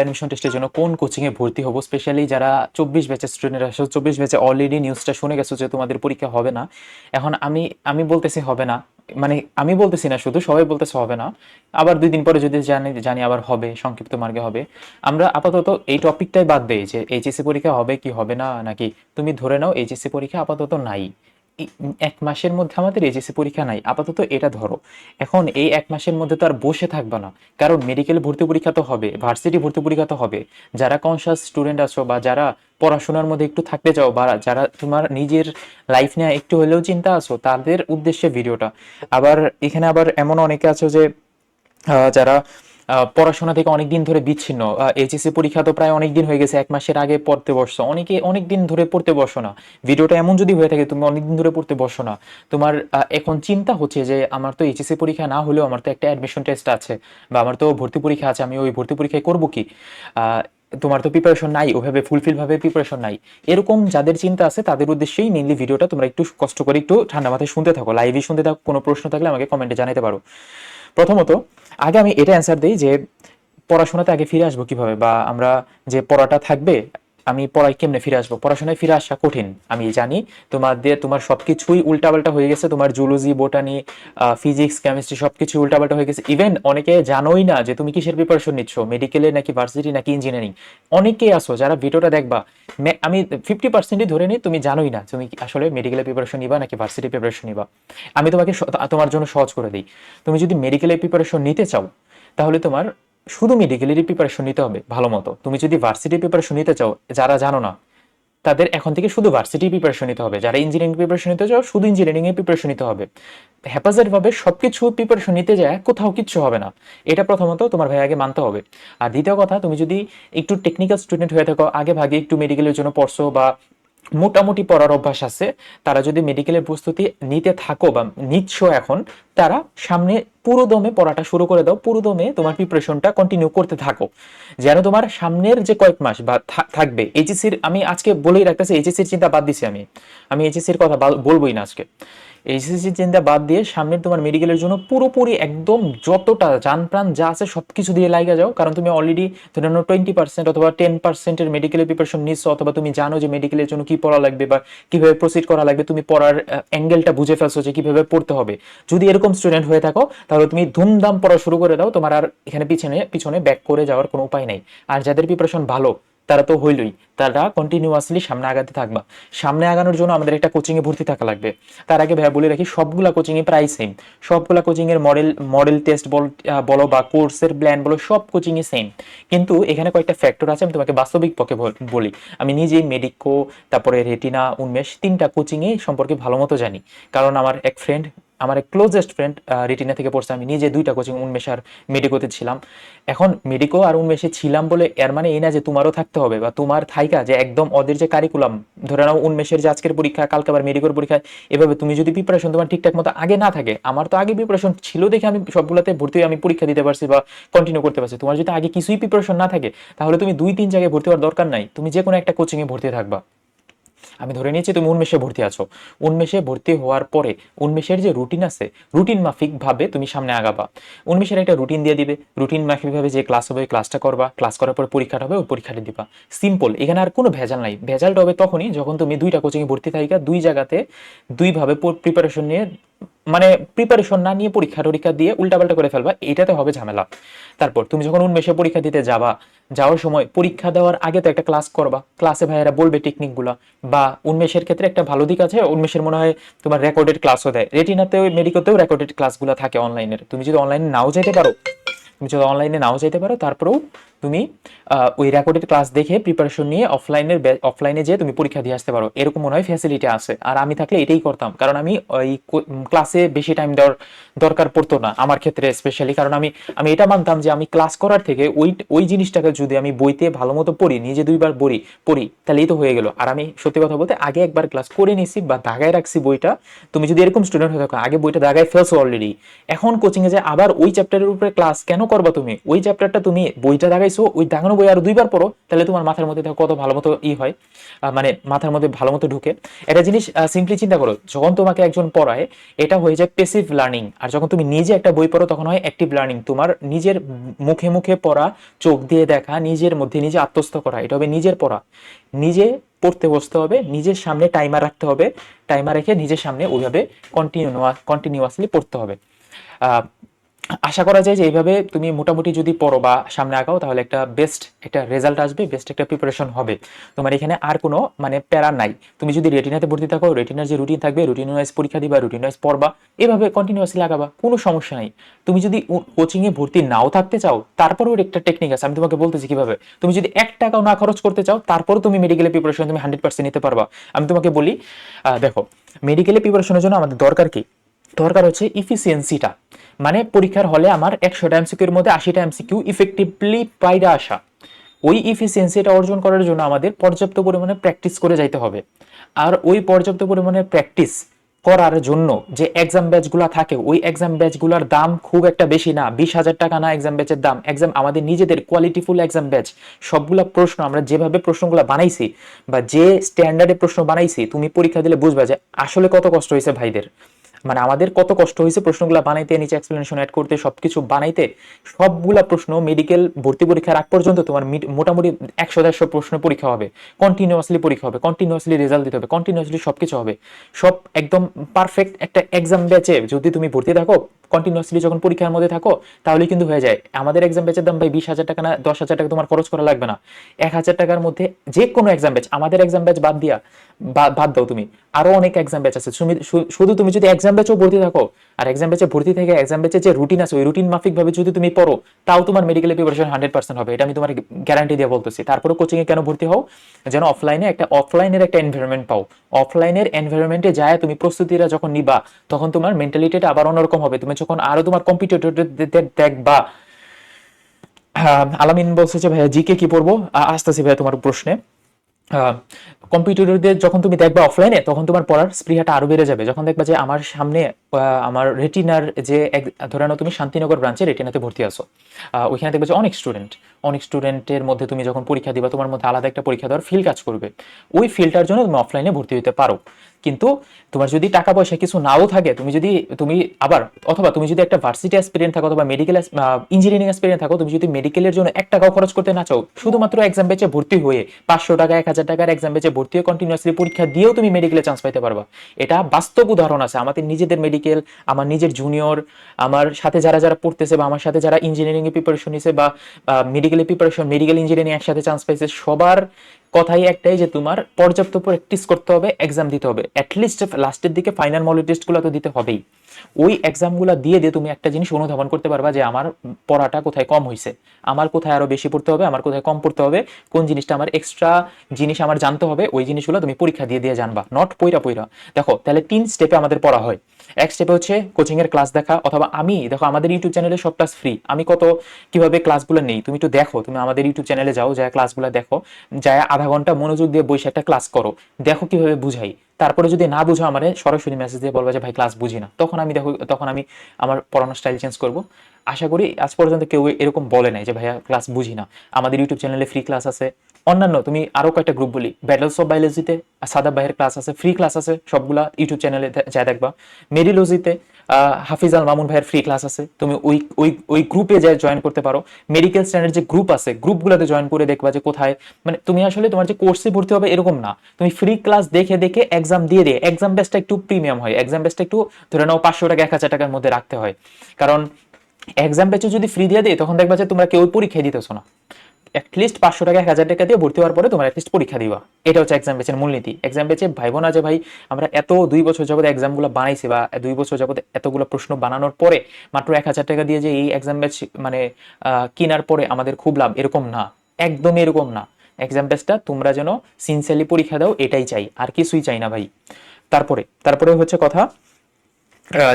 Admission টেস্টের জন্য কোন কোচিংয়ে ভর্তি হব? স্পেশালি যারা চব্বিশ ব্যাচের স্টুডেন্ট আসো, চব্বিশ ব্যাচে অলরেডি নিউজটা শুনে গেছো যে তোমাদের পরীক্ষা হবে না। এখন আমি আমি বলতেছি হবে না। মানে আমি বলতেছি না শুধু, সবাই বলতেছে হবে না। আবার দুই দিন পরে যদি জানি জানি আবার হবে, সংক্ষিপ্ত মার্গে হবে। আমরা আপাতত এই টপিকটাই বাদ দেই যে এইচএসসি পরীক্ষা হবে কি হবে না, নাকি? তুমি ধরে নাও এইচএসসি পরীক্ষা আপাতত নাই। এক মাসের মধ্যে আমাদের এইচএসসি পরীক্ষা নাই। আপাতত এটা ধরো। এখন এই এক মাসের মধ্যে তো আর বসে থাকবে না। কারণ মেডিকেল ভর্তি পরীক্ষা তো হবে ভার্সিটি ভর্তি পরীক্ষা তো হবে। যারা কনসাস স্টুডেন্ট আছো বা যারা পড়াশোনার মধ্যে একটু থাকতে চাও বা যারা তোমার নিজের লাইফ নিয়ে একটু হলেও চিন্তা আছো, তাদের উদ্দেশ্যে ভিডিওটা আবার এখানে আবার এমন অনেকে আছে যে যারা পড়াশোনা থেকে অনেক দিন ধরে বিচ্ছিন্ন। এইচএসসি পরীক্ষা তো প্রায় অনেক দিন হয়ে গেছে, এক মাসের আগে পড়তে বসছো। অনেকে অনেক দিন ধরে পড়তে বসো না। ভিডিওটা এমন যদি হয়ে থাকে, তুমি অনেক দিন ধরে পড়তে বসো না। তোমার এখন চিন্তা হচ্ছে যে, আমার তো এইচএসসি পরীক্ষা না হলেও আমার তো একটা অ্যাডমিশন টেস্ট আছে, বা আমার তো ভর্তি পরীক্ষা আছে, আমি ওই ভর্তি পরীক্ষায় করব কি? তোমার তো প্রিপারেশন নাই, ওভাবে ফুলফিল ভাবে প্রিপারেশন নাই। এরকম যাদের চিন্তা আছে, তাদের উদ্দেশ্যেই মেইনলি ভিডিওটা তোমরা একটু কষ্ট করে একটু ঠান্ডা মাথায় শুনতে থাকো। লাইভে শুনতে থাকো, কোনো প্রশ্ন থাকলে আমাকে কমেন্টে জানাতে পারো। প্রথমত আগে আমি এটা অ্যান্সার দিই যে পড়াশোনাতে আগে ফিরে আসব কীভাবে? বা আমরা যে পড়াটা থাকবে আমি পড়ায় কেমনে ফিরে আসব? পড়াশোনায় ফিরে আসা কঠিন, আমি জানি। তোমাদের তোমার সবকিছুই উল্টাপাল্টা হয়ে গেছে। তোমার জুলজি বোটানি ফিজিক্স কেমিস্ট্রি সবকিছু উল্টাপাল্টা হয়ে গেছে। ইভেন অনেকে জানোই না যে তুমি কিসের প্রিপারেশন নিচ্ছ? মেডিকেলে নাকি ভার্সিটি নাকি ইঞ্জিনিয়ারিং অনেকেই আসো যারা ভিডিওটা দেখবা। আমি ফিফটি পার্সেন্টই ধরে নিই, তুমি জানোই না তুমি আসলে মেডিকেলের প্রিপারেশন নিবা নাকি ভার্সিটি প্রিপারেশন নিবা। আমি তোমাকে তোমার জন্য সহজ করে দিই। তুমি যদি মেডিকেলের প্রিপারেশন নিতে চাও, তাহলে তোমার শুধু মেডিকেলেরই প্রিপারেশন নিতে হবে, ভালো মতো। তুমি যদি ভার্সিটি প্রিপারেশন নিতে চাও, যারা জানো না, তাদের এখন থেকে শুধু ভার্সিটি প্রিপারেশন নিতে হবে। যারা ইঞ্জিনিয়ারিং প্রিপারেশন নিতে চাও, শুধু ইঞ্জিনিয়ারিং এর প্রিপারেশন নিতে হবে। হ্যাপাজের ভাবে সবকিছু প্রিপারেশন নিতে যায়, কোথাও কিচ্ছু হবে না। এটা প্রথমত তোমার ভাই আগে মানতে হবে। আর দ্বিতীয় কথা, তুমি যদি একটু টেকনিক্যাল স্টুডেন্ট হয়ে থাকো, আগে ভাগে একটু মেডিকেলের জন্য পড়ছো বা মোটামুটি পড়ার অভ্যাস আছে। তারা যদি মেডিকেলের প্রস্তুতি নিতে থাকো বা নিচ্ছ এখন, তারা সামনে পুরো দমে পড়াটা শুরু করে দাও। পুরো দমে তোমার প্রিপারেশনটা কন্টিনিউ করতে থাকো। যেন তোমার সামনের যে কয়েক মাস বা থাকবে এইচএসির আমি আজকে বলেই রাখতেছি এইচএসির চিন্তা বাদ দিছি আমি। আমি এইচএসির কথা বলবোই না আজকে। এইচএসির চিন্তা বাদ দিয়ে সামনে তোমার মেডিকেলের জন্য পুরোপুরি একদম যতটা যান প্রাণ যা আছে সব কিছু দিয়ে লাগা যাও। কারণ তুমি অলরেডি ধরে নাও টোয়েন্টি পার্সেন্ট অথবা টেন পার্সেন্টের মেডিকেলের প্রিপারেশন নিচ্ছ অথবা তুমি জানো যে মেডিকেলের জন্য কি পড়া লাগবে বা কীভাবে প্রসিড করা লাগবে। তুমি পড়ার অ্যাঙ্গেলটা বুঝে ফেলছো যে কীভাবে পড়তে হবে। যদি এরকম স্টুডেন্ট হয়ে থাকো, তাহলে তুমি ধুমধাম পড়া শুরু করে দাও। তোমার আর এখানে পিছনে পিছনে ব্যাক করে যাওয়ার কোনো উপায় নেই। আর যাদের প্রিপারেশন ভালো তারা তো হইলই। তারা কন্টিনিউয়াসলি সামনে আগাতে থাকবা। সামনে আগানোর জন্য আমাদের একটা কোচিং এ ভর্তি থাকা লাগবে। তার আগে ভাইয়া বলে রাখি, সবগুলা কোচিং এ প্রায় সেম সবগুলা কোচিং এর মডেল মডেল টেস্ট বলো বা কোর্সের প্ল্যান বলো, সব কোচিং এ সেম কিন্তু এখানে কয়েকটা ফ্যাক্টর আছে, আমি তোমাকে বাস্তবিক পক্ষে বলি আমি নিজেই মেডিকো তারপরে রেটিনা উন্মেষ, তিনটা কোচিং এ সম্পর্কে ভালো মতো জানি। কারণ আমার এক ফ্রেন্ড আমার এক ক্লোজেস্ট ফ্রেন্ড রিটিনা থেকে পড়ছে, আমি নিজে দুইটা কোচিং উন্মেষ আর মেডিকোতে ছিলাম। এখন মেডিকো আর উন্মেষে ছিলাম বলে এর মানে এই না যে তোমারও থাকতে হবে বা তোমার থাইকা যে একদম ওদের যে কারিকুলাম ধরে নাও উন্মেষের যে আজকের পরীক্ষা, কালকে আবার মেডিকোর পরীক্ষা, এভাবে তুমি যদি প্রিপারেশন তোমার ঠিকঠাক মতো আগে না থাকে, আমার তো আগে প্রিপারেশন ছিল দেখে আমি সবগুলোতে ভর্তি হয়ে আমি পরীক্ষা দিতে পারছি বা কন্টিনিউ করতে পারছি। তোমার যদি আগে কিছুই প্রিপারেশন না থাকে, তাহলে তুমি দুই তিন জায়গায় ভর্তি হওয়ার দরকার নাই। তুমি যে কোনো একটা কোচিংয়ে ভর্তি থাকবা। আমি ধরে নিয়েছি তুমি উন্মেষে ভর্তি আছো। উন্মেষে ভর্তি হওয়ার পরে উন্মেষের যে রুটিন আছে, রুটিন মাফিকভাবে তুমি সামনে আগাবা। উন্মেষের একটা রুটিন দিয়ে দিবে। রুটিন মাফিকভাবে যে ক্লাস হবে, ক্লাসটা করবা। ক্লাস করার পর পরীক্ষাটা হবে, ওই পরীক্ষাটা দিবা। সিম্পল, এখানে আর কোনো ভেজাল নাই। ভেজালটা হবে তখনই যখন তুমি দুইটা কোচিংয়ে ভর্তি থাকা দুই জায়গাতে দুইভাবে প্রিপারেশন নিয়ে মানে প্রিপারেশন না নিয়ে পরীক্ষা টরীক্ষা দিয়ে উল্টাপাল্টা করে ফেলবা, এটাতে হবে ঝামেলা। তারপর তুমি যখন উন্মেষে পরীক্ষা দিতে যাবা, যাওয়ার সময় পরীক্ষা দেওয়ার আগে তো একটা ক্লাস করবা। ক্লাসে ভাইয়েরা বলবে টেকনিকগুলো বা উন্মেষের ক্ষেত্রে একটা ভালো দিক আছে, উন্মেষের মনে হয় তোমার রেকর্ডেড ক্লাসও দেয়। রেটিনাতেও মেডিকোতেও রেকর্ডেড ক্লাসগুলো থাকে অনলাইনের তুমি যদি অনলাইনে নাও যেতে পারো, তুমি যদি অনলাইনে নাও যেতে পারো, তারপরেও তুমি ওই রেকর্ডেড ক্লাস দেখে প্রিপারেশন নিয়ে অফলাইনের অফলাইনে যেয়ে তুমি পরীক্ষা দিয়ে আসতে পারো। এরকম মনে হয় ফ্যাসিলিটি আছে। আর আমি থাকলে এটাই করতাম। কারণ আমি ওই ক্লাসে বেশি টাইম দেওয়ার দরকার পড়তো না আমার ক্ষেত্রে স্পেশালি কারণ আমি আমি এটা মানতাম যে আমি ক্লাস করার থেকে ওই ওই জিনিসটাকে যদি আমি বইতে ভালো মতো পড়ি, নিজে দুইবার পড়ি পড়ি, তাহলেই তো হয়ে গেল। আর আমি সত্যি কথা বলতে আগে একবার ক্লাস করে নিছি বা দাগায় রাখছি বইটা। তুমি যদি এরকম স্টুডেন্ট হয়ে থাকো, আগে বইটা দাগায় ফেলছো অলরেডি এখন কোচিংয়ে যে আবার ওই চ্যাপ্টারের উপরে ক্লাস কেন করবা তুমি? ওই চ্যাপ্টারটা তুমি বইটা দাগাই পাইছো ওই দাগানো বই আরও দুইবার পড়ো, তাহলে তোমার মাথার মধ্যে দেখো কত ভালো মতো ই হয় মানে মাথার মধ্যে ভালো মতো ঢুকে। একটা জিনিস সিম্পলি চিন্তা করো, যখন তোমাকে একজন পড়ায়, এটা হয়ে যায় পেসিভ লার্নিং আর যখন তুমি নিজে একটা বই পড়ো, তখন হয় অ্যাক্টিভ লার্নিং তোমার নিজের মুখে মুখে পড়া, চোখ দিয়ে দেখা, নিজের মধ্যে নিজে আত্মস্থ করা, এটা হবে নিজের পড়া। নিজে পড়তে বসতে হবে, নিজের সামনে টাইমার রাখতে হবে টাইমার রেখে নিজের সামনে ওইভাবে কন্টিনিউ কন্টিনিউয়াসলি পড়তে হবে। আশা করা যায় যে এইভাবে তুমি মোটামুটি যদি পড়ো বা সামনে আগাও, তাহলে একটা বেস্ট একটা রেজাল্ট আসবে বেস্ট একটা প্রিপারেশন হবে। তোমার এখানে আর কোনো মানে প্যারা নাই। তুমি যদি রেটিনাতে ভর্তি থাকো রেটিনার যে রুটিন থাকবে রুটিন ওয়াইজ পরীক্ষা দিবা রুটিন ওয়াইজ পড়বা, এভাবে কন্টিনিউয়াসলি লাগাবা, কোনো সমস্যা নাই। তুমি যদি কোচিংয়ে ভর্তি নাও থাকতে চাও, তারপরেও একটা টেকনিক আছে, আমি তোমাকে বলতেছি কীভাবে। তুমি যদি এক টাকাও না খরচ করতে চাও, তারপরও তুমি মেডিকেলের প্রিপারেশন তুমি হান্ড্রেড পার্সেন্ট নিতে পারবা। আমি তোমাকে বলি দেখো মেডিকেলের প্রিপারেশনের জন্য আমাদের দরকার কি? দরকার হচ্ছে ইফিসিয়েন্সিটা মানে পরীক্ষার হলে আমার একশোটা এমসিকিউর মধ্যে আশিটা এমসিকিউ ইফেক্টিভলি পাইরা আসা। ওই ইফিসিয়েন্সিটা অর্জন করার জন্য আমাদের পর্যাপ্ত পরিমাণে প্র্যাকটিস করে যাইতে হবে। আর ওই পর্যাপ্ত পরিমাণে প্র্যাকটিস করার জন্য যে এক্সাম ব্যাচগুলো থাকে, ওই এক্সাম ব্যাচগুলোর দাম খুব একটা বেশি না। বিশ হাজার টাকা না এক্সাম ব্যাচের দাম। এক্সাম আমাদের নিজেদের কোয়ালিটিফুল এক্সাম ব্যাচ সবগুলা প্রশ্ন আমরা যেভাবে প্রশ্নগুলো বানাইছি বা যে স্ট্যান্ডার্ডে প্রশ্ন বানাইছি, তুমি পরীক্ষা দিলে বুঝবা যে আসলে কত কষ্ট হয়েছে ভাইদের। মানে আমাদের কত কষ্ট হয়েছে প্রশ্নগুলো বানাইতে, নিচে এক্সপ্লেনেশন অ্যাড করতে, সবকিছু বানাইতে, সবগুলা প্রশ্ন মেডিকেল ভর্তি পরীক্ষার আগ পর্যন্ত তোমার মোটামুটি একশো দেড়শো প্রশ্ন পরীক্ষা হবে। কন্টিনিউয়াসলি পরীক্ষা হবে কন্টিনিউয়াসলি রেজাল্ট দিতে হবে কন্টিনিউয়াসলি সবকিছু হবে। সব একদম পারফেক্ট একটা এক্সাম ব্যাচে যদি তুমি ভর্তি থাকো কন্টিনিউয়াসলি যখন পরীক্ষার মধ্যে থাকো তাহলে কিন্তু হয়ে যায়। আমাদের এক্সাম ব্যাচের দাম ভাই বিশ হাজার টাকা না, দশ হাজার টাকা তোমার খরচ করা লাগবে না। এক হাজার টাকার মধ্যে যে কোনো এক্সাম ব্যাচ আমাদের এক্সাম ব্যাচ বাদ দিয়া বাদ দাও তুমি। আরও অনেক এক্সাম ব্যাচ আছে। শুধু তুমি যদি এক্সাম ব্যাচেও ভর্তি থাকো। আর এক্সাম ব্যাচে ভর্তি থেকে এক্সাম ব্যাচে যে রুটিন আছে, ওই রুটিন মাফিক ভাবে যদি তুমি পড়ো, তাও তোমার মেডিকেল প্রিপারেশন হান্ড্রেড পার্সেন্ট হবে। এটা আমি তোমার গ্যারান্টি দিয়ে বলতেছি। তারপরে কোচিং এ কেন ভর্তি হও? যেন অফলাইনে একটা অফলাইনের একটা এনভায়রনমেন্ট পাও। অফলাইনের এনভায়রনমেন্টে যায় তুমি প্রস্তুতিরা যখন নিবা, তখন তোমার মেন্টালিটিটা আবার অন্যরকম হবে। তুমি যখন আরও তোমার কম্পিটিটরদের দেখবা আলামিন বলছে যে, ভাইয়া জিকে কি পড়ব? আসতেছি ভাইয়া তোমার প্রশ্নে। কম্পিউটারদের যখন তুমি দেখবা অফলাইনে তখন তোমার পড়ার স্পৃহাটা আরও বেড়ে যাবে। যখন দেখবা যে আমার সামনে আমার রেটিনার যে এক- ধরে নাও তুমি শান্তিনগর ব্রাঞ্চে রেটিনাতে ভর্তি আসো ওইখানে দেখবে যে অনেক স্টুডেন্ট অনেক স্টুডেন্টের মধ্যে তুমি যখন পরীক্ষা দিবা, তোমার মধ্যে আলাদা একটা পরীক্ষা দেওয়ার ফিল কাজ করবে। ওই ফিলটার জন্য তুমি অফলাইনে ভর্তি হতে পারো। কিন্তু তোমার যদি টাকা পয়সা কিছু নাও থাকে, তুমি যদি, তুমি আবার, অথবা তুমি যদি একটা ভার্সিটি অ্যাসপিরিয়েন্ট থাকো অথবা মেডিকেল ইঞ্জিনিয়ারিং অ্যাসপিরিয়েন্ট থাকো, তুমি যদি মেডিকেলের জন্য এক টাকাও খরচ করতে না চাও, শুধুমাত্র এক্সাম বেচে ভর্তি হয়ে পাঁচশো টাকা, এক হাজার টাকার এক্সাম বেচে ভর্তি হয়ে কন্টিনিউয়াসলি পরীক্ষা দিয়েও তুমি মেডিকেলে চান্স পাইতে পারবা। এটা বাস্তব উদাহরণ আছে, আমাদের নিজেদের মেডিকেল আমার নিজের জুনিয়র আমার সাথে যারা যারা পড়তেছে বা আমার সাথে যারা ইঞ্জিনিয়ারিং এ প্রিপারেশন নিছে বা মেডিকেলের প্রিপারেশন মেডিকেল ইঞ্জিনিয়ারিং একসাথে চান্স পাইছে, সবার কথাই একটাই যে তোমার পর্যাপ্ত প্র্যাকটিস করতে হবে এক্সাম দিতে হবে। অ্যাটলিস্ট লাস্টের দিকে ফাইনাল মডেল টেস্টগুলো তো দিতে হবেই। ওই এক্সামগুলো দিয়ে দিয়ে তুমি একটা জিনিস অনুধাবন করতে পারবা যে আমার পড়াটা কোথায় কম হয়েছে আমার কোথায় আরও বেশি পড়তে হবে, আমার কোথায় কম পড়তে হবে, কোন জিনিসটা আমার এক্সট্রা জিনিস আমার জানতে হবে, ওই জিনিসগুলো তুমি পরীক্ষা দিয়ে দিয়ে জানবা নট পইরা পইরা। দেখো, তাহলে তিন স্টেপে আমাদের পড়া হয়। এক স্টেপে হচ্ছে কোচিং এর ক্লাস দেখা অথবা আমি, দেখো আমাদের ইউটিউব চ্যানেলে সব ক্লাস ফ্রি আমি কত, কীভাবে ক্লাসগুলো নেই? তুমি একটু দেখো, তুমি আমাদের ইউটিউব চ্যানেলে যাও যা ক্লাসগুলো দেখো যায় আধা ঘণ্টা মনোযোগ দিয়ে বসে একটা ক্লাস করো, দেখো কীভাবে বুঝাই। তারপরে যদি না বুঝো আমারে, সরাসরি মেসেজ দিয়ে বলবা যে, ভাই ক্লাস বুঝি না তখন আমি দেখো, তখন আমি আমার পড়ানোর স্টাইল চেঞ্জ করব। আশা করি আজ পর্যন্ত কেউ এরকম বলে নাই যে, ভাইয়া ক্লাস বুঝি না আমাদের ইউটিউব চ্যানেলে ফ্রি ক্লাস আছে। অন্যান্য, তুমি আরও কয়েকটা গ্রুপ বলি। ব্যাটলস অফ বায়োলজিতে সাদা ভাইয়ের ক্লাস আছে ফ্রি ক্লাস আছে, সবগুলা ইউটিউব চ্যানেলে যা দেখবা। মেডিলজিতে হাফিজ আল মামুন ভাইয়ের ফ্রি ক্লাস আছে, তুমি ওই ওই ওই গ্রুপে যা জয়েন করতে পারো। মেডিকেল স্ট্যান্ডার্ড যে গ্রুপ আছে গ্রুপগুলোতে জয়েন করে দেখবা যে কোথায় মানে তুমি আসলে তোমার যে কোর্সে ভর্তি হবে এরকম না। তুমি ফ্রি ক্লাস দেখে দেখে এক্সাম দিয়ে দিয়ে এক্সাম বেসটা একটু প্রিমিয়াম হয়। এক্সাম বেসটা একটু, ধরে নাও পাঁচশো টাকা, এক হাজার টাকার মধ্যে রাখতে হয়। কারণ এক্সাম বেচে যদি ফ্রি দিয়ে দেয়, তখন দেখবা যে তোমরা কেউ পরীক্ষা দিতেছো না। অ্যাটলিস্ট পাঁচশো টাকা, এক হাজার টাকা দিয়ে ভর্তি হওয়ার পরে তোমার অ্যাটলিস্ট পরীক্ষা দিবা। এটা হচ্ছে এক্সাম বেচের মূলনীতি এক্সাম বেচে ভাইবো না যে ভাই, আমরা এত দুই বছর যাবত এক্সামগুলো বানাইছি বা দুই বছর যাবত এতগুলো প্রশ্ন বানানোর পরে মাত্র এক হাজার টাকা দিয়ে যে এই এক্সাম ব্যাচ মানে কেনার পরে আমাদের খুব লাভ, এরকম না। একদমই এরকম না। এক্সাম ব্যাচটা তোমরা যেন সিনসিয়ারলি পরীক্ষা দাও, এটাই চাই। আর কিছুই চাই না ভাই। তারপরে তারপরে হচ্ছে কথা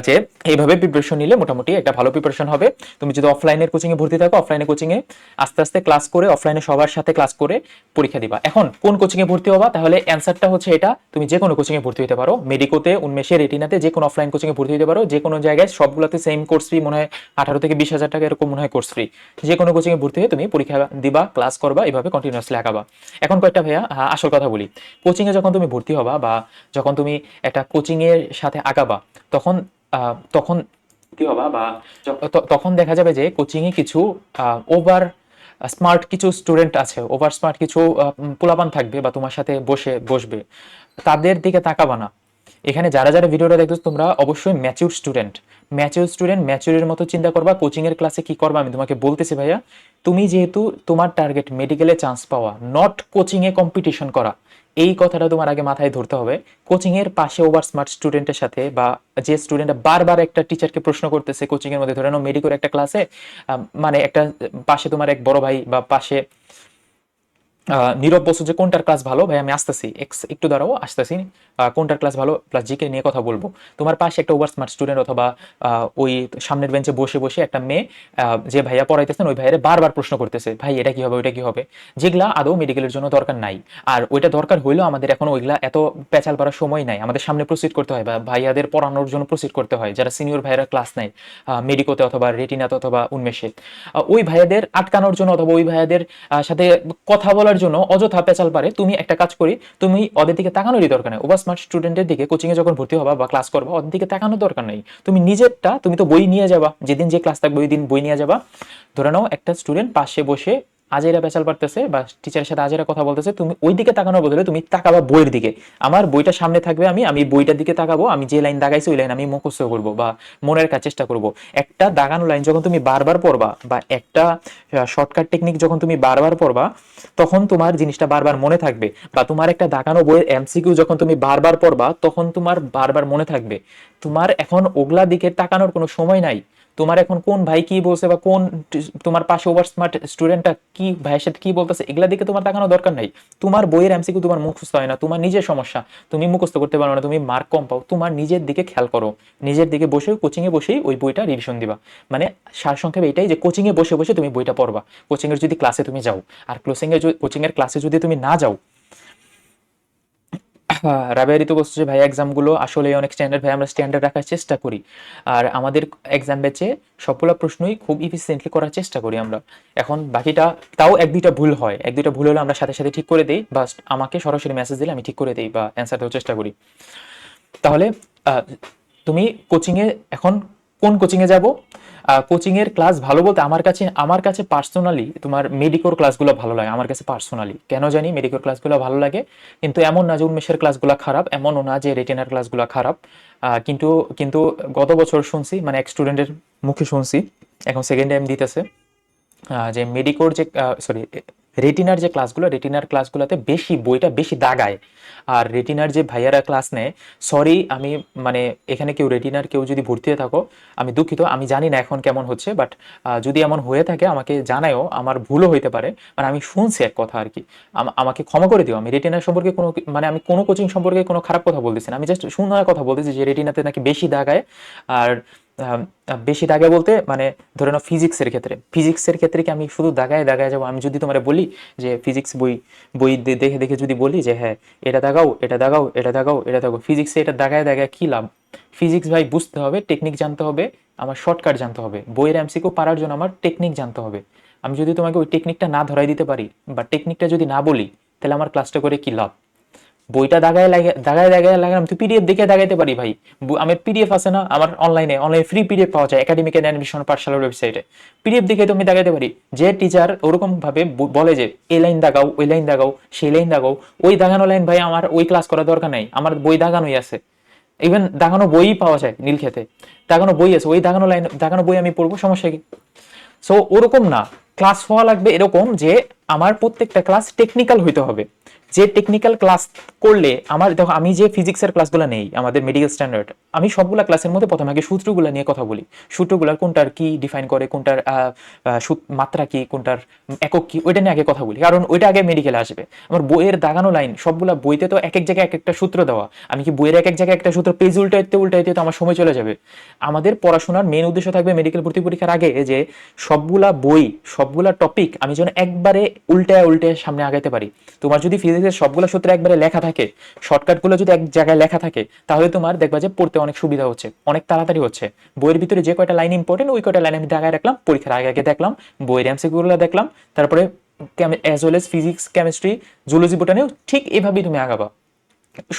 যে এইভাবে প্রিপারেশন নিলে মোটামুটি একটা ভালো প্রিপারেশন হবে। তুমি যদি অফলাইনের কোচিং এ ভর্তি থাকো অফলাইনে কোচিং এ আস্তে আস্তে ক্লাস করে অফলাইনে সবার সাথে ক্লাস করে পরীক্ষা দিবা। এখন কোন কোচিং এ ভর্তি হবা? তাহলে অ্যান্সারটা হচ্ছে এটা, তুমি যে কোনো কোচিং এ ভর্তি হতে পারো। মেডিকোতে উন্মেষে রেটিনাতে যে কোনো অফলাইন কোচিং এ ভর্তি হতে পারো। যে কোনো জায়গায় সবগুলোতে সেম কোর্স ফি মনে হয় আঠারো থেকে বিশ হাজার টাকা এরকম মনে হয় কোর্স ফ্রি যে কোনো কোচিং এ ভর্তি হয়ে তুমি পরীক্ষা দিবা ক্লাস করবা, এভাবে কন্টিনিউয়াসলি আঁকাবা এখন কয়েকটা ভাইয়া আসল কথা বলি। কোচিং এ যখন তুমি ভর্তি হবা বা যখন তুমি একটা কোচিং এর সাথে আঁকাবা তখন তখন কি হবা বা তখন দেখা যাবে যে কোচিং এ কিছু ওভার স্মার্ট কিছু স্টুডেন্ট আছে ওভার স্মার্ট কিছু পোলাপান থাকবে বা তোমার সাথে বসে বসবে। তাদের দিকে তাকাবা না। এখানে যারা যারা ভিডিওটা দেখছ তোমরা অবশ্যই ম্যাচিউর স্টুডেন্ট ম্যাচিউর স্টুডেন্ট ম্যাচিউরের মতো চিন্তা করবা কোচিং এর ক্লাসে কি করবা আমি তোমাকে বলতেছি ভাইয়া। তুমি যেহেতু তোমার টার্গেট মেডিকেলে চান্স পাওয়া নট কোচিং এ কম্পিটিশন করা। এই কথাটা তোমার আগে মাথায় ধরতে হবে। কোচিং এর পাশে ওভার স্মার্ট স্টুডেন্টের সাথে বা যে স্টুডেন্টরা বারবার একটা টিচারকে প্রশ্ন করতেছে কোচিং এর মধ্যে, ধরে নাও মেডিকোর একটা ক্লাসে মানে একটা পাশে তোমার এক বড় ভাই বা পাশে নীরব বসু যে কোনটার ক্লাস ভালো? ভাই, আমি আসতেছি। এক্স- একটু দাঁড়াও, আসতেছি। কোনটার ক্লাস ভালো? প্লাস জিকে নিয়ে কথা বলব। তোমার পাশে একটা ওভার স্মার্ট স্টুডেন্ট অথবা ওই সামনের বেঞ্চে বসে বসে একটা মেয়ে যে ভাইয়া পড়াইতেছেন ওই ভাইয়ের বারবার প্রশ্ন করতেছে, ভাই, এটা কি হবে, ওইটা কি হবে? যেগুলা আদৌ মেডিকেলের জন্য দরকার নাই। আর ওইটা দরকার হইলেও আমাদের এখন ওইগুলা এত পেঁচাল পাড়ার সময় নাই। আমাদের সামনে প্রসিড করতে হয় বা ভাইয়াদের পড়ানোর জন্য প্রসিড করতে হয়, যারা সিনিয়র ভাইয়েরা ক্লাস নেয় মেডিকোতে অথবা রেটিনাতে অথবা উন্মেষে। ওই ভাইয়াদের আটকানোর জন্য অথবা ওই ভাইয়াদের সাথে কথা বলার জন্য অযথা পেঁচাল পারে, তুমি একটা কাজ করি, তুমি ওদের দিকে তাকানোরই দরকার নেই। ওভার স্মার্ট স্টুডেন্টের দিকে কোচিংয়ে যখন ভর্তি হবা বা ক্লাস করবা, ওদের দিকে তাকানোর দরকার নেই। তুমি নিজেরটা, তুমি তো বই নিয়ে যাবা, যেদিন যে ক্লাস থাকবে ওই দিন বই নিয়ে যাবা। ধরে নাও একটা স্টুডেন্ট পাশে বসে আজেরা পেঁচাল পারতেছে বা টিচারের সাথে আজেরা কথা বলতেছে, তুমি ওই দিকে তাকানোর বদলে তুমি তাকাবা বইয়ের দিকে। আমার বইটা সামনে থাকবে, আমি আমি বইটার দিকে তাকাবো, আমি যে লাইন দাগাইছি ওই লাইন আমি মুখস্থ করব বা মনে রাখার চেষ্টা করব। একটা দাগানো লাইন যখন তুমি বারবার পড়বা বা একটা শর্টকাট টেকনিক যখন তুমি বারবার পড়বা, তখন তোমার জিনিসটা বারবার মনে থাকবে বা তোমার একটা দাগানো বইয়ের এমসিকিউ যখন তুমি বারবার পড়বা, তখন তোমার বারবার মনে থাকবে। তোমার এখন ওগলা দিকে তাকানোর কোনো সময় নাই। তোমার এখন কোন ভাই কি বলছে বা কোন তোমার পাশে ওভার স্মার্ট স্টুডেন্টটা কি ভাইয়ের সাথে কি বলতেছে, এগুলা দিকে তোমার তাকানো দরকার নাই। তোমার বইয়ের এমসিকিউ তোমার মুখস্থ হয় না, তোমার নিজের সমস্যা, তুমি মুখস্থ করতে পারো না, তুমি মার্ক কম পাও, তোমার নিজের দিকে খেয়াল করো। নিজের দিকে বসে কোচিং এ বসেই ওই বইটা রিভিশন দিবা। মানে সার সংক্ষেপে এটাই যে কোচিং এ বসে বসে তুমি বইটা পড়বা। কোচিং এর যদি ক্লাসে তুমি যাও, আর কোচিং এর কোচিং এর ক্লাসে যদি তুমি না যাও রাবেয়া ঋতু বলছে ভাই এক্সামগুলো আসলে অনেক স্ট্যান্ডার্ড ভাই, আমরা স্ট্যান্ডার্ড রাখার চেষ্টা করি। আর আমাদের এক্সাম ব্যাচে সবগুলো প্রশ্নই খুব ইফিসিয়েন্টলি করার চেষ্টা করি আমরা। এখন বাকিটা, তাও এক দুইটা ভুল হয়। এক দুইটা ভুল হলে আমরা সাথে সাথে ঠিক করে দিই। বা আমাকে সরাসরি মেসেজ দিলে আমি ঠিক করে দিই বা অ্যান্সার দেওয়ার চেষ্টা করি। তাহলে তুমি কোচিংয়ে এখন কোন কোচিংয়ে যাব? কোচিংয়ের ক্লাস ভালো বলতে আমার কাছে আমার কাছে পার্সোনালি তোমার মেডিকোর ক্লাসগুলো ভালো লাগে, আমার কাছে পার্সোনালি কেন জানি মেডিকোর ক্লাসগুলো ভালো লাগে, কিন্তু এমন না যে উন্মেষের ক্লাসগুলো খারাপ, এমনও না যে রেটিনার ক্লাসগুলো খারাপ। কিন্তু কিন্তু গত বছর শুনছি মানে এক স্টুডেন্টের মুখে শুনছি, এখন সেকেন্ড টাইম দিতেছে। যে মেডিকোর যে সরি রেটিনার যে ক্লাসগুলো, রেটিনার ক্লাসগুলোতে বেশি বইটা বেশি দাগায়। আর রেটিনার যে ভাইয়ারা ক্লাস নেয়, সরি, আমি মানে এখানে কেউ রেটিনার কেউ যদি ভর্তি হয়ে থাকো, আমি দুঃখিত, আমি জানি না এখন কেমন হচ্ছে বাট যদি এমন হয়ে থাকে, আমাকে জানায়ও, আমার ভুলও হইতে পারে। মানে আমি শুনছি এক কথা আর কি। আম- আমাকে ক্ষমা করে দিও, আমি রেটিনার সম্পর্কে কোনো মানে আমি কোনো কোচিং সম্পর্কে কোনো খারাপ কথা বলতেছি না। আমি জাস্ট শোনার কথা বলতেছি যে রেটিনাতে নাকি বেশি দাগায়। আর বেশি দাগায় বলতে মানে ধরে নাও ফিজিক্সের ক্ষেত্রে। ফিজিক্সের ক্ষেত্রে কি আমি শুধু দাগায় দাগায় যাব? আমি যদি তোমার বলি যে ফিজিক্স বই বই দেখে দেখে যদি বলি যে হ্যাঁ এটা দাগাও এটা দাগাও এটা দাগাও এটা দাগাও ফিজিক্সে এটা দাগায় দাগায় কি লাভ? ফিজিক্স ভাই বুঝতে হবে টেকনিক জানতে হবে, আমার শর্টকাট জানতে হবে। বইয়ের এমসিকিউ পারার জন্য আমার টেকনিক জানতে হবে। আমি যদি তোমাকে ওই টেকনিকটা না ধরাই দিতে পারি বা টেকনিকটা যদি না বলি, তাহলে আমার ক্লাসটা করে কি লাভ? বইটা দাগায় লাগে, দাগায় দাগায় লাগালাম, তুই পিডিএফ দেখে দাগাইতে পারি ভাই। আমার পিডিএফ আছে না, আমার অনলাইনে অনলাইনে ফ্রি পিডিএফ পাওয়া যায় একাডেমিক অ্যান্ড অ্যাডমিশন পাঠশালার ওয়েবসাইটে পিডিএফ দেখে তুমি দাগাইতে পারি। যে টিচার ওরকম ভাবে বলে যে, এই লাইন দাগাও, ওই লাইন দাগাও, সেই লাইন দাগাও, ওই দাগানো লাইন ভাই আমার, ওই ক্লাস করার দরকার নাই। আমার বই দাগানোই আছে। ইভেন দাগানো বই পাওয়া যায় নীলক্ষেতে দাগানো বই আছে, ওই দাগানো লাইন দাগানো বই আমি পড়ব, সমস্যা কি? সো ওরকম না। ক্লাস হওয়া লাগবে এরকম যে, আমার প্রত্যেকটা ক্লাস টেকনিক্যাল হইতে হবে। যে টেকনিক্যাল ক্লাস করলে আমার, দেখো আমি যে ফিজিক্সের ক্লাসগুলো নেই, আমাদের মেডিকেল স্ট্যান্ডার্ড আমি সবগুলা ক্লাসের মধ্যে প্রথমে আগে সূত্রগুলো নিয়ে কথা বলি। সূত্রগুলার কোনটার কি ডিফাইন করে, কোনটার মাত্রা কি, কোনটার একক কি, ওইটা নিয়ে আগে কথা বলি। কারণ ওইটা আগে মেডিকেলে আসবে। আমার বইয়ের দাগানো লাইন সবগুলা বইতে তো এক এক জায়গায় এক একটা সূত্র দেওয়া। আমি কি বইয়ের এক এক জায়গায় একটা সূত্র পেজ উল্টাইতে উল্টাইতে তো আমার সময় চলে যাবে। আমাদের পড়াশোনার মেন উদ্দেশ্য থাকবে মেডিকেল ভর্তি পরীক্ষার আগে যে সবগুলা বই, সবগুলা টপিক আমি যেন একবারে উল্টায় উল্টায় সামনে আগাইতে পারি। তোমার যদি ফিজিক্সের সবগুলো সূত্র একবারে লেখা থাকে শর্টকাটগুলো যদি এক জায়গায় লেখা থাকে, তাহলে তোমার দেখবা যে পড়তে অনেক সুবিধা হচ্ছে, অনেক তাড়াতাড়ি হচ্ছে। বইয়ের ভিতরে যে কয়টা লাইন ইম্পর্টেন্ট ওই কয়টা লাইন আমি দাগায় রাখলাম, পরীক্ষার আগে আগে দেখলাম, বইয়ের এমসিকিউগুলো দেখলাম, তারপরে as well as physics chemistry zoology বোটানিও ঠিক এভাবেই তুমি আগাবা।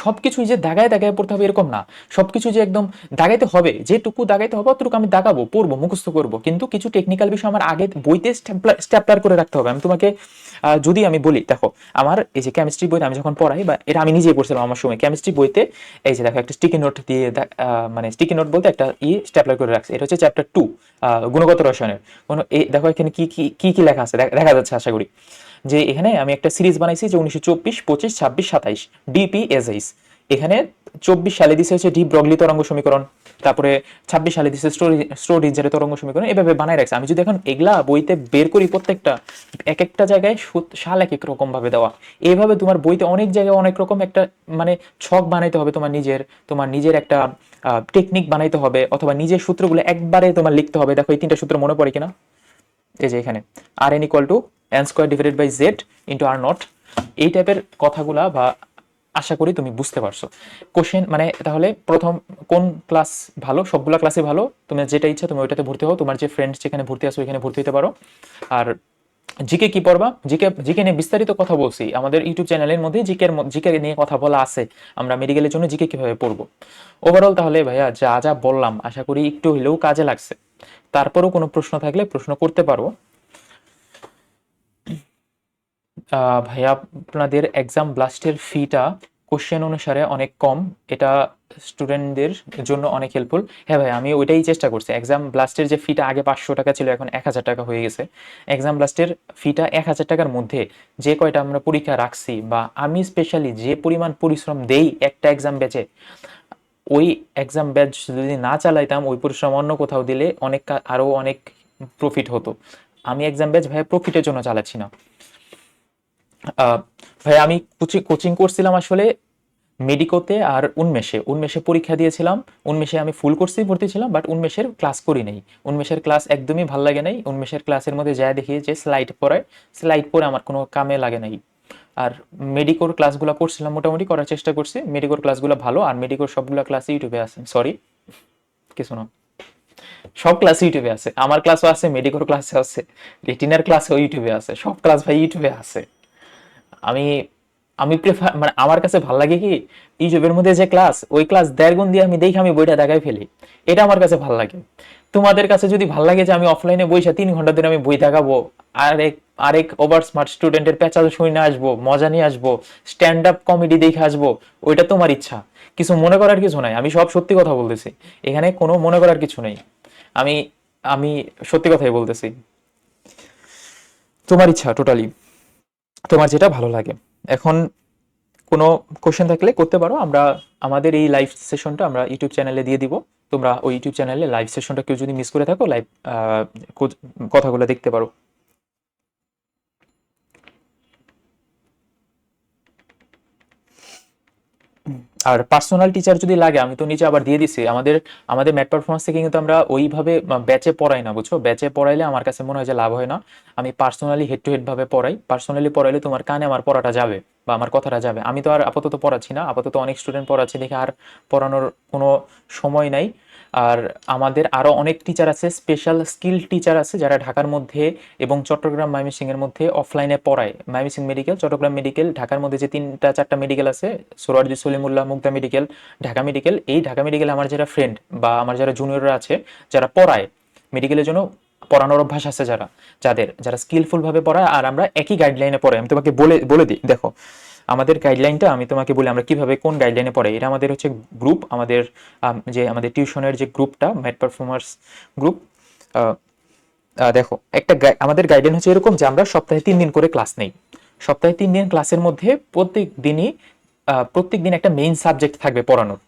সবকিছুই যে দাগায় দাগায় পড়তে হবে এরকম না। সবকিছু যে একদম দাগাইতে হবে, যেটুকু দাগাইতে হবে অতটুকু আমি দাগাবো, পড়ব, মুখস্থ করব। কিন্তু কিছু টেকনিক্যাল বিষয় আমার আগে বইতে স্ট্যাপলার করে রাখতে হবে। আমি তোমাকে যদি আমি বলি, দেখো, আমার এই যে কেমিস্ট্রি বইতে আমি যখন পড়াই বা এটা আমি নিজেই পড়ছিলাম আমার সময় কেমিস্ট্রি বইতে এই যে দেখো একটা স্টিকি নোট দিয়ে মানে স্টিকি নোট বলতে একটা ই স্ট্যাপলার করে রাখছে। এটা হচ্ছে চ্যাপ্টার টু গুণগত রসায়নের। কোনো এই দেখো এখানে কি কি কি লেখা আছে? দেখা যাচ্ছে আশা করি। যে এখানে আমি একটা সিরিজ বানাইছি যে উনিশশো চব্বিশ, পঁচিশ, ছাব্বিশ, সাতাইশ ডিপিএসএইচ এখানে চব্বিশ সালে দিছে হচ্ছে ডি ব্রগলি তরঙ্গ সমীকরণ, তারপরে ছাব্বিশ সালে দিছে স্টোরিজের তরঙ্গ সমীকরণ, এভাবে বানাই রাখছে। আমি যদি এখন এগুলা বইতে বের করি প্রত্যেকটা, এক একটা জায়গায় সাল এক এক রকম ভাবে দেওয়া। এইভাবে তোমার বইতে অনেক জায়গায় অনেক রকম একটা মানে ছক বানাইতে হবে তোমার নিজের তোমার নিজের একটা টেকনিক বানাইতে হবে, অথবা নিজের সূত্রগুলো একবারে তোমার লিখতে হবে। দেখো এই তিনটা সূত্র মনে পড়ে কিনা? এই যে এখানে R N equal to N square divided by Z into R not এই টাইপের কথাগুলা বা আশা করি তুমি বুঝতে পারছ। কোশ্চেন মানে তাহলে প্রথম কোন ক্লাস ভালো, সবগুলা ক্লাসে ভালো, তুমি যেটা ইচ্ছা তুমি ওইটাতে ভর্তি হও, তোমার যে ফ্রেন্ড যেখানে ভর্তি আসো ওইখানে ভর্তি হতে পারো। আর জিকে কি পড়বা? জিকে জিকে নিয়ে বিস্তারিত কথা বলছি। আমাদের ইউটিউব চ্যানেলের মধ্যে জিকের জিকে নিয়ে কথা বলা আছে। আমরা মেডিকেলের জন্য জিকে কীভাবে পড়ব? ওভারঅল তাহলে ভাইয়া যা যা বললাম, আশা করি একটু হলেও কাজে লাগছে। তারপরেও কোনো প্রশ্ন থাকলে প্রশ্ন করতে পারো। ভাইয়া, আপনাদের এক্সাম ব্লাস্টের ফিটা কোশ্চেন অনুসারে অনেক কম। এটা স্টুডেন্টদের জন্য অনেক হেল্পফুল হ্যাঁ ভাই আমি ওইটাই চেষ্টা করছি। এক্সাম ব্লাস্টের যে ফিটা আগে পাঁচশো টাকা ছিল, এখন এক হাজার টাকা হয়ে গেছে। এক্সাম ব্লাস্টের ফিটা এক হাজার টাকার মধ্যে যে কয়টা আমরা পরীক্ষা রাখছি বা আমি স্পেশালি যে পরিমাণ পরিশ্রম দেই একটা এক্সাম ব্যাচে ওই এক্সাম ব্যাচ যদি না চালাইতাম, ওই পরিশ্রম অন্য কোথাও দিলে অনেক আরও অনেক প্রফিট হতো। আমি এক্সাম ব্যাচ ভাইয়া প্রফিটের জন্য চালাচ্ছি না। ভাই আমি কোচিং করছিলাম আসলে মেডিকোতে আর উন্মেষে। উন্মেষে পরীক্ষা দিয়েছিলাম। উন্মেষে আমি ফুল কোর্সেই ভর্তি ছিলাম বাট উন্মেষের ক্লাস করি নাই। উন্মেষের ক্লাস একদমই ভালো লাগে নাই। উন্মেষের ক্লাসের মধ্যে যা দেখি যে স্লাইড পড়ায়। স্লাইড পড়ে আমার কোনো কামে লাগে নাই। আর মেডিকোর ক্লাসগুলো করছিলাম, মোটামুটি করার চেষ্টা করছি। মেডিকোর ক্লাসগুলো ভালো, আর মেডিকোর সবগুলো ক্লাস ইউটিউবে আছে। সরি কিছু না। সব ক্লাস ইউটিউবে আছে। আমার ক্লাসও আছে মেডিকোর ক্লাসে আছে রেটিনার ক্লাসও ইউটিউবে আছে, সব ক্লাস ভাই ইউটিউবে আছে। আমি আমি প্রেফার মানে আমার কাছে ভালো লাগে কি ইউটিউবের মধ্যে যে ক্লাস ওই ক্লাস দেড় গুণ দিয়ে আমি দেখি আমি বইটা দেখাই ফেলি। এটা আমার কাছে ভালো লাগে। তোমাদের কাছে যদি ভালো লাগে যে আমি অফলাইনে বইসা তিন ঘণ্টা ধরে আমি বই দেখাবো, আরেক আরেক ওভার স্মার্ট স্টুডেন্টের পেঁচাল শুনে আসব, মজা নিয়ে আসব স্ট্যান্ড আপ কমেডি দেখে আসব, ওইটা তোমার ইচ্ছা। কিছু মনে করার কিছু নাই, আমি সব সত্যি কথা বলতেছি। এখানে কোনো মনে করার কিছু নেই। আমি আমি সত্যি কথাই বলতেছি। তোমার ইচ্ছা টোটালি তোমার যেটা ভালো লাগে। এখন কোনো কোশ্চেন থাকলে করতে পারো। আমরা আমাদের এই লাইভ সেশনটা আমরা ইউটিউব চ্যানেলে দিয়ে দিব। তোমরা ওই ইউটিউব চ্যানেলে লাইভ সেশনটা কেউ যদি মিস করে থাকো লাইভ কথাগুলো দেখতে পারো। আর পার্সোনাল টিচার যদি লাগে, আমি তো নিচে আবার দিয়ে দিছি, আমাদের আমাদের ম্যাট পারফরমেন্স থেকে কিন্তু আমরা ওইভাবে ব্যাচে পড়াই না, বুঝছ? ব্যাচে পড়াইলে আমার কাছে মনে হয় যে লাভ হয় না। আমি পার্সোনালি হেড টু হেড ভাবে পড়াই। পার্সোনালি পড়াইলে তোমার কানে আমার পড়াটা যাবে বা আমার কথাটা যাবে। আমি তো আর আপাতত পড়াচ্ছি না, আপাতত অনেক স্টুডেন্ট পড়াচ্ছি দেখে আর পড়ানোর কোনো সময় নাই। আর আমাদের আরও অনেক টিচার আছে স্পেশাল স্কিল টিচার আছে যারা ঢাকার মধ্যে এবং চট্টগ্রাম ময়মনসিং এর মধ্যে অফলাইনে পড়ায়। ময়মনসিং মেডিকেল চট্টগ্রাম মেডিকেল ঢাকার মধ্যে যে তিনটা, চারটা মেডিকেল আছে সোরারদি সলিমুল্লাহ, মুগদা মেডিকেল ঢাকা মেডিকেল এই ঢাকা মেডিকেল আমার যারা ফ্রেন্ড বা আমার যারা জুনিয়ররা আছে, যারা পড়ায় মেডিকেলের জন্য পড়ানোর অভ্যাস আছে যারা, যাদের, যারা স্কিলফুল ভাবে পড়ায় আর আমরা একই গাইডলাইনে পড়াই। আমি তোমাকে বলে বলে দিই, দেখো। আমাদের গাইডলাইনটা আমি তোমাকে বলি আমরা কীভাবে কোন গাইডলাইনে পড়াই এটা আমাদের হচ্ছে গ্রুপ আমাদের যে আমাদের টিউশনের যে গ্রুপটা ম্যাট পারফরমার্স গ্রুপ দেখো, একটা আমাদের গাইডলাইন হচ্ছে এরকম যে আমরা সপ্তাহে তিন দিন করে ক্লাস নেই। সপ্তাহে তিন দিন ক্লাসের মধ্যে প্রত্যেক দিনই প্রত্যেক দিন একটা মেইন সাবজেক্ট থাকবে পড়ানোর।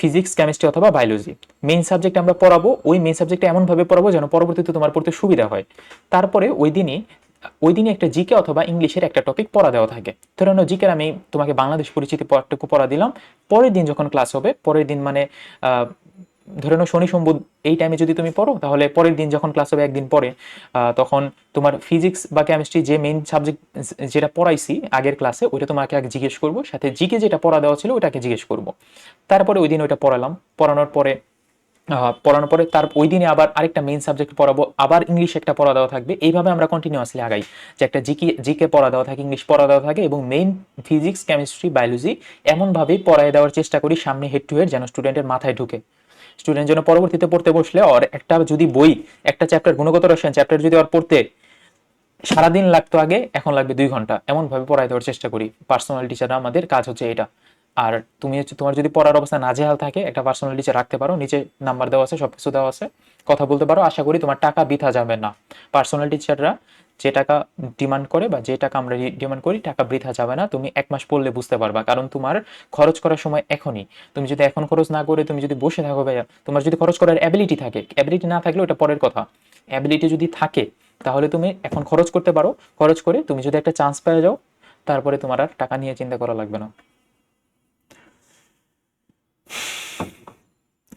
ফিজিক্স কেমিস্ট্রি অথবা বায়োলজি মেইন সাবজেক্ট আমরা পড়াবো, ওই মেইন সাবজেক্টটা এমনভাবে পড়াবো যেন পরবর্তীতে তোমার পড়তে সুবিধা হয়। তারপরে ওই দিনই ওই দিনই একটা জিকে অথবা ইংলিশের একটা টপিক পড়া দেওয়া থাকে। ধরে নাও জিকের আমি তোমাকে বাংলাদেশ পরিচিতি পাঠটুকু পড়া দিলাম। পরের দিন যখন ক্লাস হবে, পরের দিন মানে ধরে নাও শনি সোম বুধ এই টাইমে যদি তুমি পড়ো, তাহলে পরের দিন যখন ক্লাস হবে একদিন পরে তখন তোমার ফিজিক্স বা কেমিস্ট্রি যে মেইন সাবজেক্ট যেটা পড়াইছি আগের ক্লাসে ওইটা তোমাকে আগে জিজ্ঞেস করব। সাথে জিকে যেটা পড়া দেওয়া ছিল ওটাকে জিজ্ঞেস করব। তারপরে ওই দিন ওইটা পড়ালাম। পড়ানোর পরে পড়ানোর পরে তার ওই দিনে আবার আরেকটা মেইন সাবজেক্ট পড়াবো, আবার ইংলিশ একটা পড়া দেওয়া থাকবে। এইভাবে আমরা কন্টিনিউয়াসলি আগাই। যে একটা জিকে জিকে পড়া দেওয়া থাকে ইংলিশ পড়া দেওয়া থাকে এবং মেইন ফিজিক্স কেমিস্ট্রি বায়োলজি এমনভাবেই পড়ায় দেওয়ার চেষ্টা করি সামনে হেড টু হেড যেন স্টুডেন্টের মাথায় ঢুকে। স্টুডেন্ট যেন পরবর্তীতে পড়তে বসলে ওর একটা যদি বই, একটা চ্যাপ্টার গুণগত রসায়ন চ্যাপ্টার যদি ওর পড়তে সারাদিন লাগতো আগে, এখন লাগবে দুই ঘণ্টা। এমন ভাবে পড়াই দেওয়ার চেষ্টা করি। পার্সোনাল টিচাররা আমাদের কাজ হচ্ছে এটা। আর তুমি হচ্ছে তোমার যদি পড়ার অবস্থা নাজেহাল থাকে, একটা পার্সোনাল টিচার রাখতে পারো, নিচে নাম্বার দেওয়া আছে, সবকিছু দেওয়া আছে, কথা বলতে পারো, আশা করি তোমার টাকা বৃথা যাবে না। পার্সোনাল টিচাররা যে টাকা ডিমান্ড করে বা যে টাকা আমরা ডিমান্ড করি, টাকা বৃথা যাবে না, তুমি এক মাস পড়লে বুঝতে পারবা। কারণ তোমার খরচ করার সময় এখনই। তুমি যদি এখন খরচ না করে তুমি যদি বসে থাকো ভাইয়া, তোমার যদি খরচ করার অ্যাবিলিটি থাকে অ্যাবিলিটি না থাকলে ওটা পরের কথা। অ্যাবিলিটি যদি থাকে, তাহলে তুমি এখন খরচ করতে পারো। খরচ করে তুমি যদি একটা চান্স পেয়ে যাও, তারপরে তোমার আর টাকা নিয়ে চিন্তা করা লাগবে না।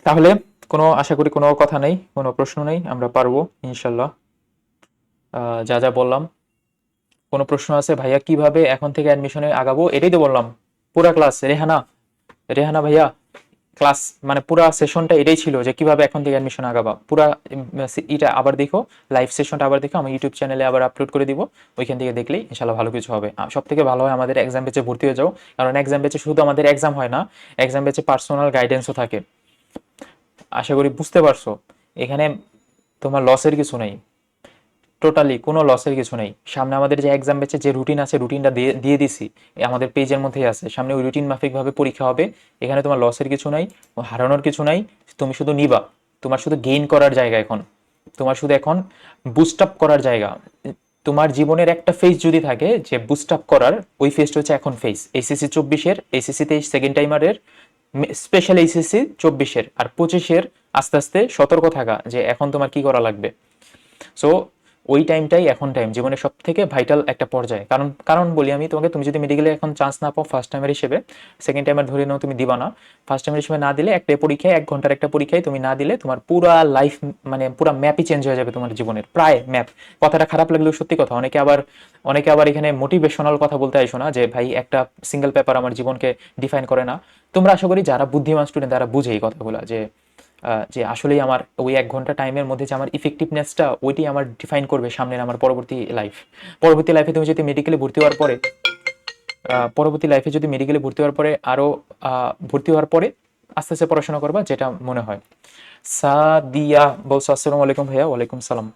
তাহলে কোনো, আশা করি কোনো কথা নেই, কোনো প্রশ্ন নেই, আমরা পারব, ইনশাল্লাহ। যা যা বললাম। কোনো প্রশ্ন আছে? ভাইয়া, কীভাবে এখন থেকে অ্যাডমিশনে আগাবো? এটাই তো বললাম। পুরা ক্লাস রেহানা রেহানা ভাইয়া ক্লাস মানে পুরা সেশনটা এটাই ছিল যে কীভাবে এখন থেকে অ্যাডমিশন আগাবা। পুরা এটা আবার দেখো লাইভ সেশনটা আবার দেখো আমি ইউটিউব চ্যানেলে আবার আপলোড করে দিব। ওইখান থেকে দেখলেই ইনশাল্লাহ ভালো কিছু হবে। সব থেকে ভালো হয় আমাদের এক্সাম বেচে ভর্তি হয়ে যাও। কারণ এক্সাম বেচে শুধু আমাদের এক্সাম হয় না এক্সাম বেচে পার্সোনাল গাইডেন্সও থাকে। আশা করি বুঝতে পারছ, এখানে তোমার লসের কিছু নেই। টোটালি কোনো লসের কিছু নেই। সামনে আমাদের যে এক্সাম বেচে যে রুটিন আছে রুটিনটা দিয়ে দিয়ে দিছি আমাদের পেজের মধ্যেই আছে। সামনে ওই রুটিন মাফিকভাবে পরীক্ষা হবে, এখানে তোমার লসের কিছু নাই, হারানোর কিছু নাই, তুমি শুধু নিবা। তোমার শুধু গেইন করার জায়গা এখন। তোমার শুধু এখন বুস্ট আপ করার জায়গা। তোমার জীবনের একটা ফেজ যদি থাকে, যে বুস্ট আপ করার, ওই ফেজটা হচ্ছে এখন ফেজ এসএসসি চব্বিশের এসএসসি তেইশ সেকেন্ড টাইমারের স্পেশাল এইচএসসি চব্বিশের আর পঁচিশের আস্তে আস্তে সতর্ক থাকা যে এখন তোমার কি করা লাগবে? সো ওই টাইমটাই এখন টাইম জীবনের সব থেকে ভাইটাল একটা পর্যায়ে। কারণ কারণ বলি আমি তোমাকে, তুমি যদি মেডিকেলে এখন চান্স না পাও ফার্স্ট টাইমের হিসেবে সেকেন্ড টাইমার ধরে নাও তুমি দিবা না। ফার্স্ট টাইমের হিসেবে না দিলে একটা পরীক্ষায়, এক ঘণ্টার একটা পরীক্ষায় তুমি না দিলে তোমার পুরা লাইফ মানে পুরা ম্যাপই চেঞ্জ হয়ে যাবে তোমার জীবনের, প্রায় ম্যাপ কথাটা খারাপ লাগলেও সত্যি কথা, অনেকে আবার অনেকে আবার এখানে মোটিভেশনাল কথা বলতে আইসো না যে, ভাই, একটা সিঙ্গেল পেপার আমার জীবনকে ডিফাইন করে না। তোমরা আশা করি যারা বুদ্ধিমান স্টুডেন্ট তারা বুঝে এই কথাগুলো যে যে আসলেই আমার ওই এক ঘণ্টা টাইমের মধ্যে যে আমার ইফেক্টিভনেসটা ওইটি আমার ডিফাইন করবে সামনের আমার পরবর্তী লাইফ পরবর্তী লাইফে তুমি যদি মেডিকেলে ভর্তি হওয়ার পরে পরবর্তী লাইফে যদি মেডিকেলে ভর্তি হওয়ার পরে আরও ভর্তি হওয়ার পরে আস্তে আস্তে পড়াশোনা করবা, যেটা মনে হয়। সাদিয়া, বলছো, আসসালামু আলাইকুম ভাইয়া, ওয়ালাইকুম সালাম।